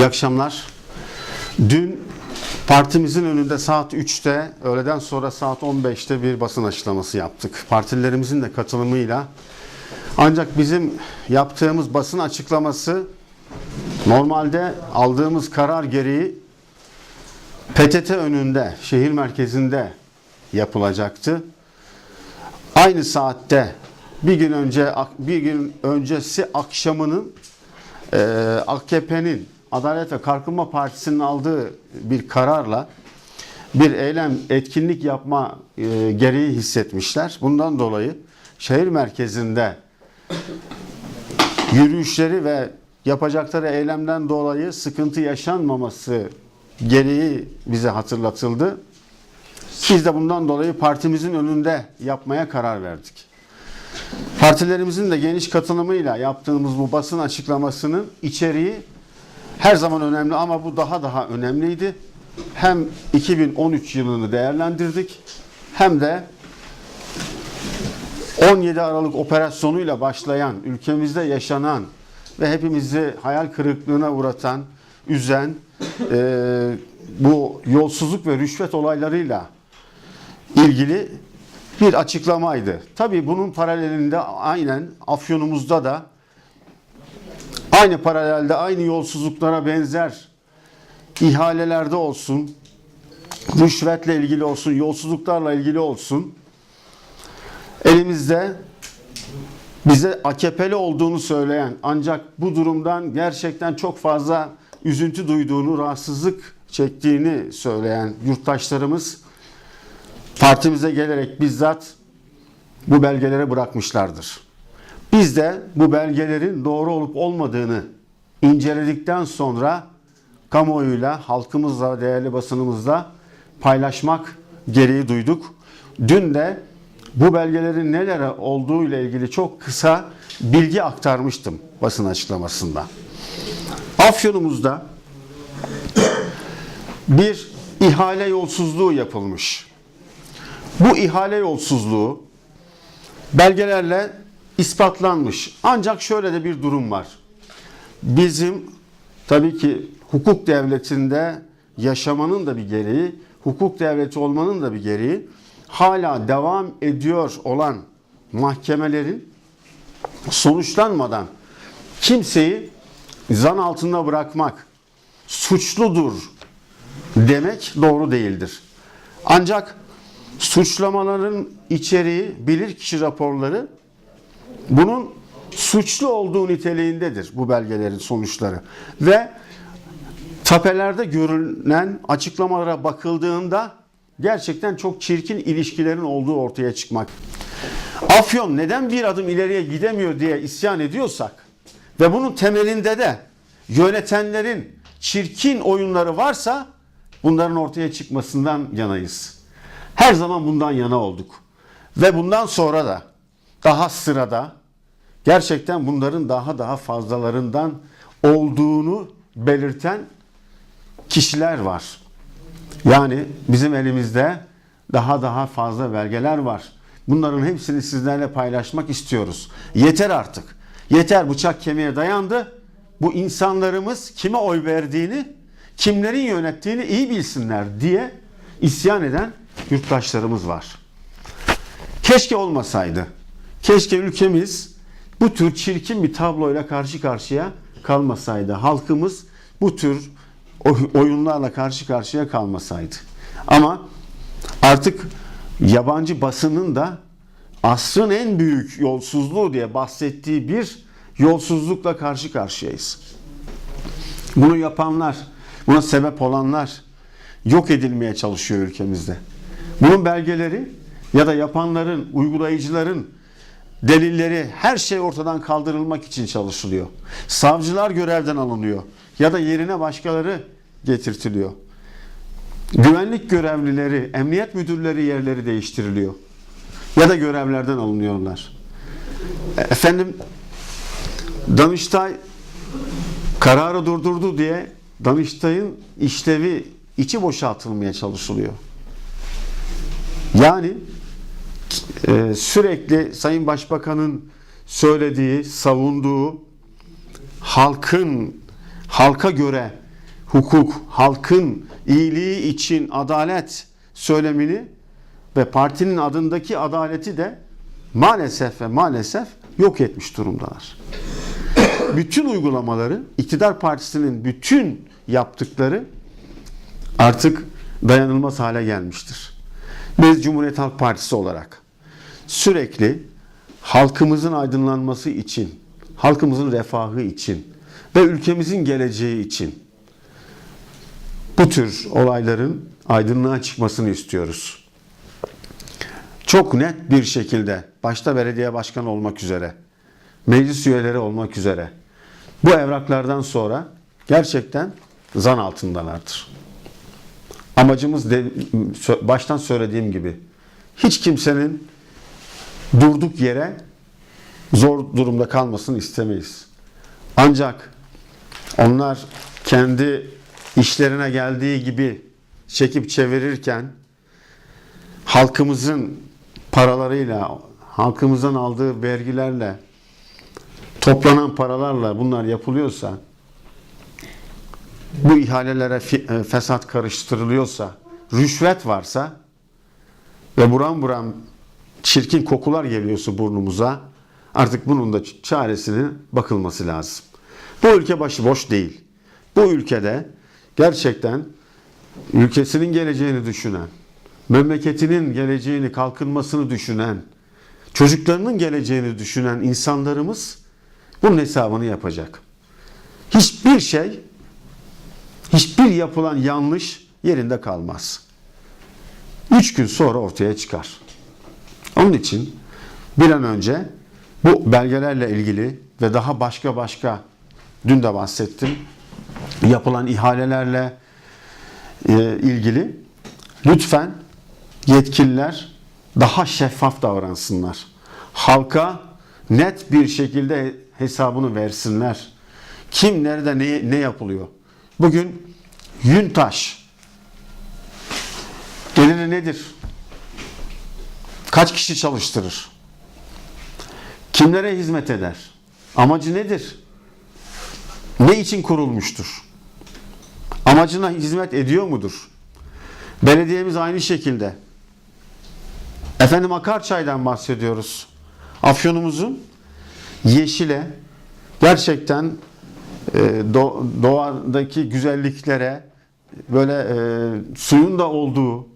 İyi akşamlar. Dün partimizin önünde saat 3'te, öğleden sonra saat 15'te bir basın açıklaması yaptık. Partilerimizin de katılımıyla. Ancak bizim yaptığımız basın açıklaması normalde aldığımız karar gereği PTT önünde, şehir merkezinde yapılacaktı. Aynı saatte bir gün önce bir gün öncesi akşamının AKP'nin Adalet ve Kalkınma Partisi'nin aldığı bir kararla bir eylem, etkinlik yapma e, gereği hissetmişler. Bundan dolayı şehir merkezinde yürüyüşleri ve yapacakları eylemden dolayı sıkıntı yaşanmaması gereği bize hatırlatıldı. Biz de bundan dolayı partimizin önünde yapmaya karar verdik. Partilerimizin de geniş katılımıyla yaptığımız bu basın açıklamasının içeriği her zaman önemli ama bu daha daha önemliydi. Hem 2013 yılını değerlendirdik hem de 17 Aralık operasyonuyla başlayan, ülkemizde yaşanan ve hepimizi hayal kırıklığına uğratan, üzen e, bu yolsuzluk ve rüşvet olaylarıyla ilgili bir açıklamaydı. Tabii bunun paralelinde aynen Afyonumuzda da aynı paralelde aynı yolsuzluklara benzer ihalelerde olsun, rüşvetle ilgili olsun, yolsuzluklarla ilgili olsun elimizde bize AKP'li olduğunu söyleyen ancak bu durumdan gerçekten çok fazla üzüntü duyduğunu, rahatsızlık çektiğini söyleyen yurttaşlarımız partimize gelerek bizzat bu belgelere bırakmışlardır. Biz de bu belgelerin doğru olup olmadığını inceledikten sonra kamuoyuyla, halkımızla, değerli basınımızla paylaşmak gereği duyduk. Dün de bu belgelerin neler olduğu ile ilgili çok kısa bilgi aktarmıştım basın açıklamasında. Afyonumuzda bir ihale yolsuzluğu yapılmış. Bu ihale yolsuzluğu belgelerle ispatlanmış. Ancak şöyle de bir durum var. Bizim tabii ki hukuk devletinde yaşamanın da bir gereği, hukuk devleti olmanın da bir gereği hala devam ediyor olan mahkemelerin sonuçlanmadan kimseyi zan altında bırakmak, suçludur demek doğru değildir. Ancak suçlamaların içeriği, bilirkişi raporları bunun suçlu olduğu niteliğindedir bu belgelerin sonuçları. Ve tapelerde görülen açıklamalara bakıldığında gerçekten çok çirkin ilişkilerin olduğu ortaya çıkmak. Afyon neden bir adım ileriye gidemiyor diye isyan ediyorsak ve bunun temelinde de yönetenlerin çirkin oyunları varsa bunların ortaya çıkmasından yanayız. Her zaman bundan yana olduk. Ve bundan sonra da daha sırada gerçekten bunların daha daha fazlalarından olduğunu belirten kişiler var. Yani bizim elimizde daha daha fazla belgeler var. Bunların hepsini sizlerle paylaşmak istiyoruz. Yeter artık. Yeter bıçak kemiğe dayandı. Bu insanlarımız kime oy verdiğini, kimlerin yönettiğini iyi bilsinler diye isyan eden yurttaşlarımız var. Keşke olmasaydı. Keşke ülkemiz bu tür çirkin bir tabloyla karşı karşıya kalmasaydı. Halkımız bu tür oyunlarla karşı karşıya kalmasaydı. Ama artık yabancı basının da asrın en büyük yolsuzluğu diye bahsettiği bir yolsuzlukla karşı karşıyayız. Bunu yapanlar, buna sebep olanlar yok edilmeye çalışıyor ülkemizde. Bunun belgeleri ya da yapanların, uygulayıcıların delilleri her şey ortadan kaldırılmak için çalışılıyor. Savcılar görevden alınıyor ya da yerine başkaları getirtiliyor. Güvenlik görevlileri, emniyet müdürleri yerleri değiştiriliyor. Ya da görevlerden alınıyorlar. Efendim Danıştay kararı durdurdu diye Danıştay'ın işlevi içi boşaltılmaya çalışılıyor. Yani e, sürekli Sayın Başbakan'ın söylediği, savunduğu halkın halka göre hukuk, halkın iyiliği için adalet söylemini ve partinin adındaki adaleti de maalesef ve maalesef yok etmiş durumdalar. Bütün uygulamaları, iktidar partisinin bütün yaptıkları artık dayanılmaz hale gelmiştir. Biz Cumhuriyet Halk Partisi olarak sürekli halkımızın aydınlanması için, halkımızın refahı için ve ülkemizin geleceği için bu tür olayların aydınlığa çıkmasını istiyoruz. Çok net bir şekilde başta belediye başkanı olmak üzere, meclis üyeleri olmak üzere bu evraklardan sonra gerçekten zan altındalardır. Amacımız de, baştan söylediğim gibi hiç kimsenin durduk yere zor durumda kalmasını istemeyiz. Ancak onlar kendi işlerine geldiği gibi çekip çevirirken halkımızın paralarıyla, halkımızdan aldığı vergilerle, toplanan paralarla bunlar yapılıyorsa, bu ihalelere e, fesat karıştırılıyorsa, rüşvet varsa ve buram buram çirkin kokular geliyorsa burnumuza artık bunun da çaresine bakılması lazım. Bu ülke başıboş değil. Bu ülkede gerçekten ülkesinin geleceğini düşünen, memleketinin geleceğini, kalkınmasını düşünen, çocuklarının geleceğini düşünen insanlarımız bunun hesabını yapacak. Hiçbir şey, hiçbir yapılan yanlış yerinde kalmaz. Üç gün sonra ortaya çıkar. Onun için bir an önce bu belgelerle ilgili ve daha başka başka dün de bahsettim yapılan ihalelerle e, ilgili lütfen yetkililer daha şeffaf davransınlar. Halka net bir şekilde hesabını versinler. Kim nerede ne, ne yapılıyor? Bugün Yüntaş geliri nedir? Kaç kişi çalıştırır? Kimlere hizmet eder? Amacı nedir? Ne için kurulmuştur? Amacına hizmet ediyor mudur? Belediyemiz aynı şekilde. Efendim Akarçay'dan bahsediyoruz. Afyonumuzun yeşile gerçekten e, do- doğadaki güzelliklere böyle e, suyun da olduğu,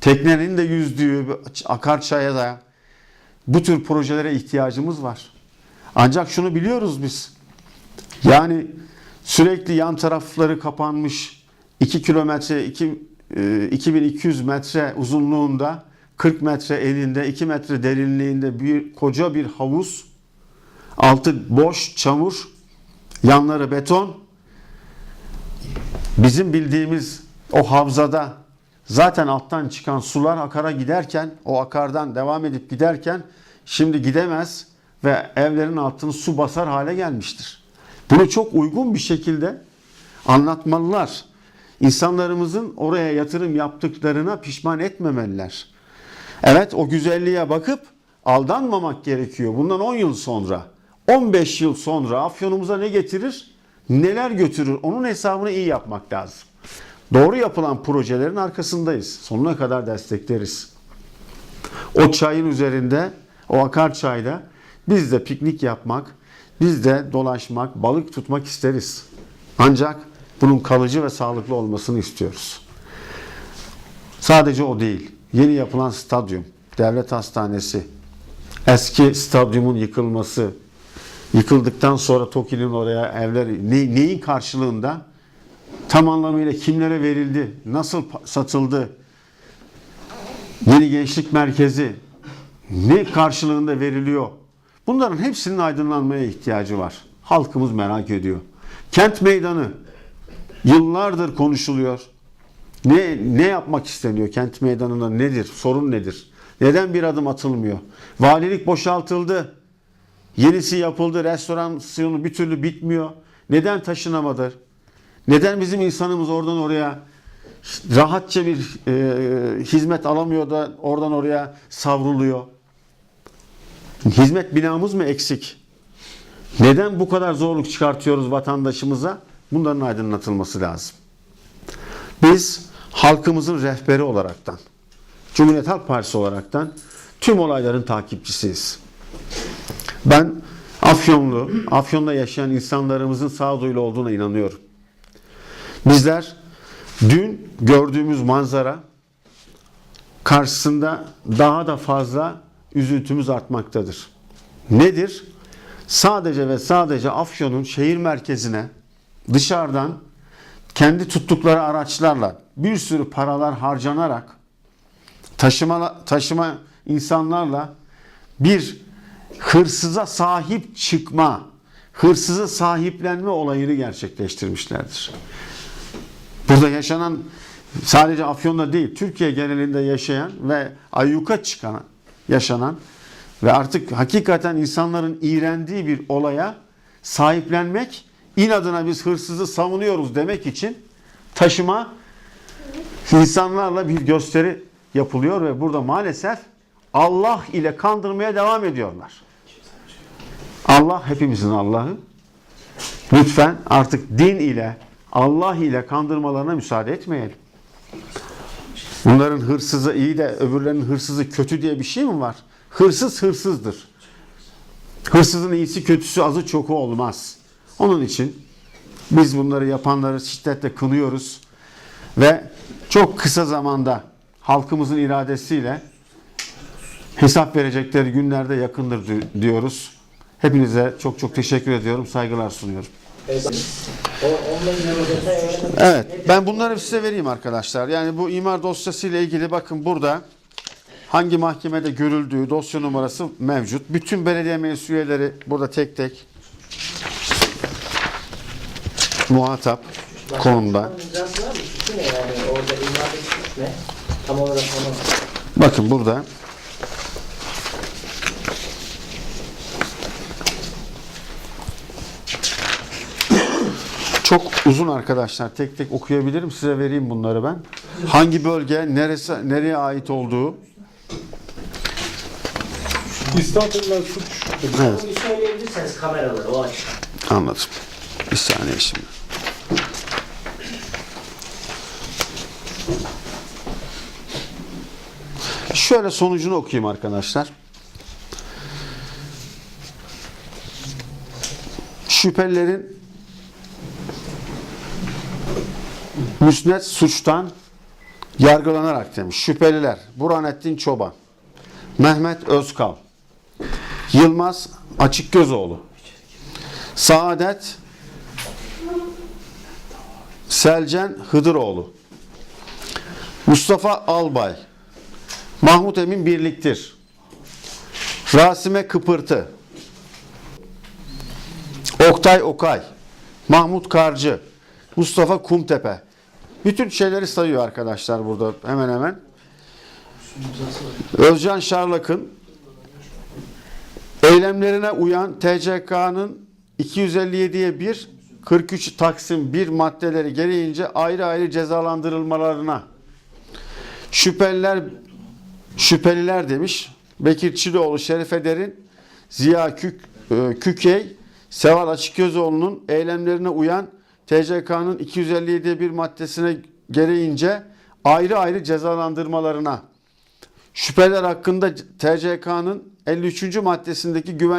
teknenin de yüzdüğü Akarçay'a da bu tür projelere ihtiyacımız var. Ancak şunu biliyoruz biz. Yani sürekli yan tarafları kapanmış 2 kilometre 2, e, 2200 metre uzunluğunda 40 metre eninde 2 metre derinliğinde bir koca bir havuz altı boş çamur yanları beton bizim bildiğimiz o havzada zaten alttan çıkan sular akara giderken o akardan devam edip giderken şimdi gidemez ve evlerin altını su basar hale gelmiştir. Bunu çok uygun bir şekilde anlatmalılar. İnsanlarımızın oraya yatırım yaptıklarına pişman etmemeliler. Evet o güzelliğe bakıp aldanmamak gerekiyor. Bundan 10 yıl sonra, 15 yıl sonra Afyonumuza ne getirir, neler götürür onun hesabını iyi yapmak lazım. Doğru yapılan projelerin arkasındayız. Sonuna kadar destekleriz. O çayın üzerinde, o akar çayda biz de piknik yapmak, biz de dolaşmak, balık tutmak isteriz. Ancak bunun kalıcı ve sağlıklı olmasını istiyoruz. Sadece o değil. Yeni yapılan stadyum, devlet hastanesi, eski stadyumun yıkılması, yıkıldıktan sonra TOKİ'nin oraya evler ne, neyin karşılığında tam anlamıyla kimlere verildi, nasıl satıldı, yeni gençlik merkezi ne karşılığında veriliyor? Bunların hepsinin aydınlanmaya ihtiyacı var. Halkımız merak ediyor. Kent meydanı yıllardır konuşuluyor. Ne ne yapmak isteniyor kent meydanında nedir? Sorun nedir? Neden bir adım atılmıyor? Valilik boşaltıldı. Yenisi yapıldı. Restorasyonu bir türlü bitmiyor. Neden taşınamadı? Neden bizim insanımız oradan oraya rahatça bir e, hizmet alamıyor da oradan oraya savruluyor? Hizmet binamız mı eksik? Neden bu kadar zorluk çıkartıyoruz vatandaşımıza? bunların aydınlatılması lazım. Biz halkımızın rehberi olaraktan, Cumhuriyet Halk Partisi olaraktan tüm olayların takipçisiyiz. Ben Afyonlu, Afyon'da yaşayan insanlarımızın sağduyulu olduğuna inanıyorum. Bizler dün gördüğümüz manzara karşısında daha da fazla üzüntümüz artmaktadır. Nedir? Sadece ve sadece Afyon'un şehir merkezine dışarıdan kendi tuttukları araçlarla bir sürü paralar harcanarak taşıma taşıma insanlarla bir hırsıza sahip çıkma, hırsızı sahiplenme olayını gerçekleştirmişlerdir. Burada yaşanan sadece Afyon'da değil, Türkiye genelinde yaşayan ve ayyuka çıkan, yaşanan ve artık hakikaten insanların iğrendiği bir olaya sahiplenmek, inadına biz hırsızı savunuyoruz demek için taşıma insanlarla bir gösteri yapılıyor ve burada maalesef Allah ile kandırmaya devam ediyorlar. Allah hepimizin Allah'ı. Lütfen artık din ile Allah ile kandırmalarına müsaade etmeyelim. Bunların hırsızı iyi de öbürlerinin hırsızı kötü diye bir şey mi var? Hırsız hırsızdır. Hırsızın iyisi kötüsü azı çoku olmaz. Onun için biz bunları yapanları şiddetle kınıyoruz ve çok kısa zamanda halkımızın iradesiyle hesap verecekleri günlerde yakındır di- diyoruz. Hepinize çok çok teşekkür ediyorum. Saygılar sunuyorum. Evet, ben bunları size vereyim arkadaşlar. Yani bu imar dosyası ile ilgili bakın burada hangi mahkemede görüldüğü dosya numarası mevcut. Bütün belediye meclis üyeleri burada tek tek muhatap konumda. Onun imzası var mı? Suçu ne yani? Orada imardaki suç ne? Tam olarak onu Bakın burada çok uzun arkadaşlar. Tek tek okuyabilirim. Size vereyim bunları ben. Hangi bölge, neresi, nereye ait olduğu. Edilen suç Evet, bir söyleyebilirseniz kameraları o açık. anladım. Bir saniye şimdi. Şöyle sonucunu okuyayım arkadaşlar. Şüphelilerin müsnet suçtan yargılanarak demiş. Şüpheliler Burhanettin Çoban, Mehmet Özkal, Yılmaz Açıkgözoğlu, Saadet Selcen Hıdıroğlu, Mustafa Albay, Mahmut Emin Birliktir, Rasime Kıpırtı, Oktay Okay, Mahmut Karcı, Mustafa Kumtepe. Bütün şeyleri sayıyor arkadaşlar burada hemen hemen. Özcan Şarlak'ın eylemlerine uyan TCK'nın 257'ye 1 43 Taksim 1 maddeleri gereğince ayrı ayrı cezalandırılmalarına şüpheliler şüpheliler demiş. Bekir Çiloğlu, Şerif Eder'in, Ziya Kük, e, Kükey, Seval Açıkgözoğlu'nun eylemlerine uyan TCK'nın 257'ye 1 maddesine gereğince ayrı ayrı cezalandırmalarına şüpheler hakkında TCK'nın 53. maddesindeki güven